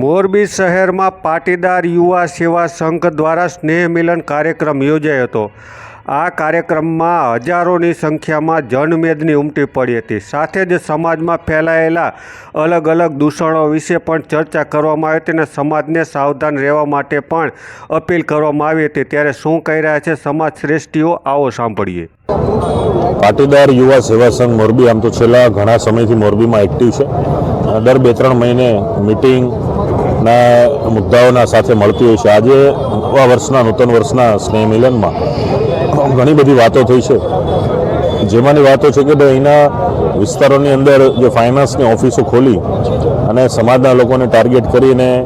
મોરબી શહેરમાં પાટીદાર યુવા સેવા સંઘ દ્વારા સ્નેહ મિલન કાર્યક્રમ યોજાયો હતો. આ કાર્યક્રમમાં હજારોની સંખ્યામાં જનમેદની ઉમટી પડી હતી. સાથે જ સમાજમાં ફેલાયેલા અલગ અલગ દૂષણો વિશે પણ ચર્ચા કરવામાં આવી હતી અને સમાજને સાવધાન રહેવા માટે પણ અપીલ કરવામાં આવી હતી. ત્યારે શું કહી રહ્યા છે સમાજ શ્રેષ્ઠીઓ? આવો સાંભળીએ. પાટીદાર યુવા સેવા સંઘ મોરબી, આમ તો છેલ્લા ઘણા સમયથી મોરબીમાં એક્ટિવ છે. દર બે ત્રણ મહિને મિટિંગના મુદ્દાઓના સાથે મળતી હોય છે. આજે નવા વર્ષના, નૂતન વર્ષના સ્નેહ મિલનમાં ઘણી બધી વાતો થઈ છે. જેમાંની વાતો છે કે ભાઈ અહીંના વિસ્તારોની અંદર જે ફાઇનાન્સની ઓફિસો ખોલી અને સમાજના લોકોને ટાર્ગેટ કરીને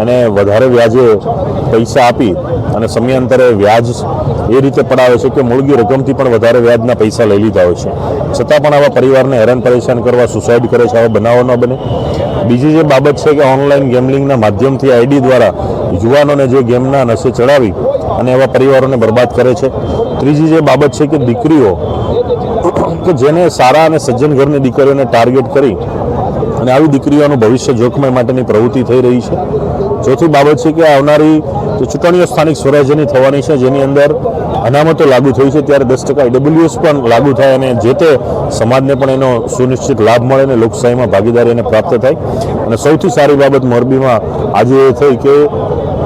એને વધારે વ્યાજે પૈસા આપી અને સમયાંતરે વ્યાજ એ રીતે પડાવે છે કે મૂળગી રકમથી પણ વધારે વ્યાજના પૈસા લઈ લીધા હોય છે. છતાં પણ આવા પરિવારને હેરાન પરેશાન કરવા સુસાઇડ કરે છે, આવા બનાવો ન બને. બીજી જે બાબત છે કે ઓનલાઈન ગેમલિંગના માધ્યમથી આઈડી દ્વારા યુવાનોને જે ગેમના નશે ચડાવી અને એવા પરિવારોને બરબાદ કરે છે. ત્રીજી જે બાબત છે કે દીકરીઓ, કે જેને સારા અને સજ્જન ઘરની દીકરીઓને ટાર્ગેટ કરી અને આવી દીકરીઓનું ભવિષ્ય જોખમાય માટેની પ્રવૃત્તિ થઈ રહી છે. ચોથી બાબત છે કે આવનારી ચૂંટણીઓ સ્થાનિક સ્વરાજ્યની થવાની છે, જેની અંદર અનામતો લાગુ થઈ છે ત્યારે દસ ટકા ડબલ્યુએસ પણ લાગુ થાય અને જે તે સમાજને પણ એનો સુનિશ્ચિત લાભ મળે અને લોકશાહીમાં ભાગીદારી એને પ્રાપ્ત થાય. અને સૌથી સારી બાબત મોરબીમાં આજે એ થઈ કે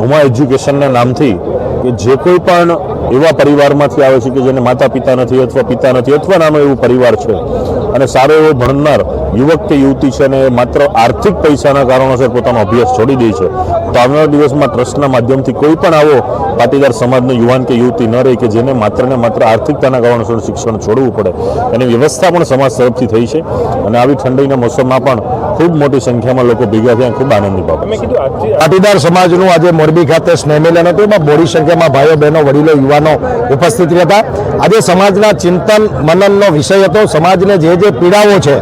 હુમા એજ્યુકેશનના નામથી કે જે કોઈ પણ એવા પરિવારમાંથી આવે છે કે જેને માતા પિતા નથી અથવા પિતા નથી અથવા નાનો એવું પરિવાર છે અને સારો એવો ભણનાર યુવક કે યુવતી છે ને એ માત્ર આર્થિક પૈસાના કારણોસર પોતાનો અભ્યાસ છોડી દે છે. તો આવનારા દિવસમાં ટ્રસ્ટના માધ્યમથી કોઈ પણ આવો પાટીદાર સમાજનો યુવાન કે યુવતી ન રહે કે જેને માત્ર ને માત્ર આર્થિકતાના કારણોસર શિક્ષણ છોડવું પડે. એની વ્યવસ્થા પણ સમાજ તરફથી થઈ છે અને આવી ઠંડીના મોસમમાં પણ ખૂબ મોટી સંખ્યામાં લોકો ભેગા થયા ખૂબ આનંદની બાબત પાટીદાર સમાજનું આજે મોરબી ખાતે સ્નેહ મિલન હતું. એમાં મોડી સંખ્યામાં ભાઈઓ બહેનો વડીલો યુવાનો ઉપસ્થિત રહ્યા હતા. આજે સમાજના ચિંતન મનનનો વિષય હતો. સમાજને જે જે પીડાઓ છે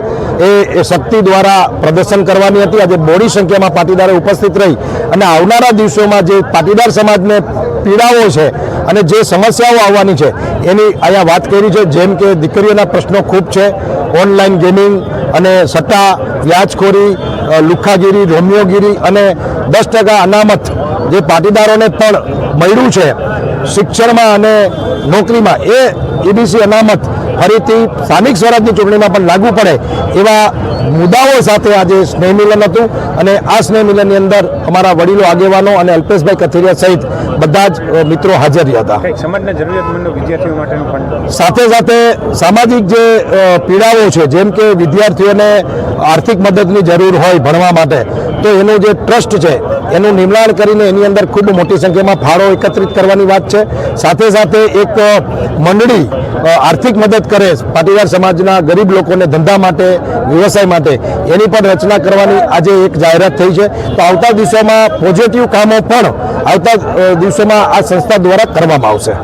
એ એ શક્તિ દ્વારા પ્રદર્શન કરવાની હતી. આજે મોડી સંખ્યામાં પાટીદારો ઉપસ્થિત રહી અને આવનારા દિવસોમાં જે પાટીદાર સમાજને પીડાઓ છે અને જે સમસ્યાઓ આવવાની છે, એની અહીંયા વાત કરી છે. જેમ કે દીકરીઓના પ્રશ્નો ખૂબ છે. ઓનલાઈન ગેમિંગ અને સટ્ટા, વ્યાજખોરી લુખાગીરી રોમિયોગીરી અને દસ ટકા અનામત જે પાટીદારોને પણ મળ્યું છે. શિક્ષણમાં અને નોકરીમાં એ એબીસી અનામત ફરીથી સ્થાનિક સ્વરાજની ચૂંટણીમાં પણ લાગુ પડે એવા મુદ્દાઓ સાથે આજે સ્નેહ મિલન હતું અને આ સ્નેહ મિલનની અંદર અમારા વડીલો આગેવાનો અને અલ્પેશભાઈ કથિરિયા સહિત બધા જ મિત્રો હાજર રહ્યા હતા. સાથે સાથે સામાજિક જે પીડાઓ છે જેમ કે વિદ્યાર્થીઓને આર્થિક મદદની જરૂર હોય ભણવા માટે તો એનું જે ટ્રસ્ટ છે એનું નિર્માણ કરીને એની અંદર ખૂબ મોટી સંખ્યામાં ફાળો એકત્રિત કરવાની વાત છે. સાથે સાથે એક મંડળી આર્થિક મદદ કરે પાટીદાર સમાજના ગરીબ લોકોને ધંધા માટે, વ્યવસાય માટે. એની પણ રચના કરવાની આજે એક જાહેરાત થઈ છે. તો આવતા દિવસોમાં પોઝિટિવ કામો પણ આવતા દિવસોમાં આ સંસ્થા દ્વારા કરવામાં આવશે.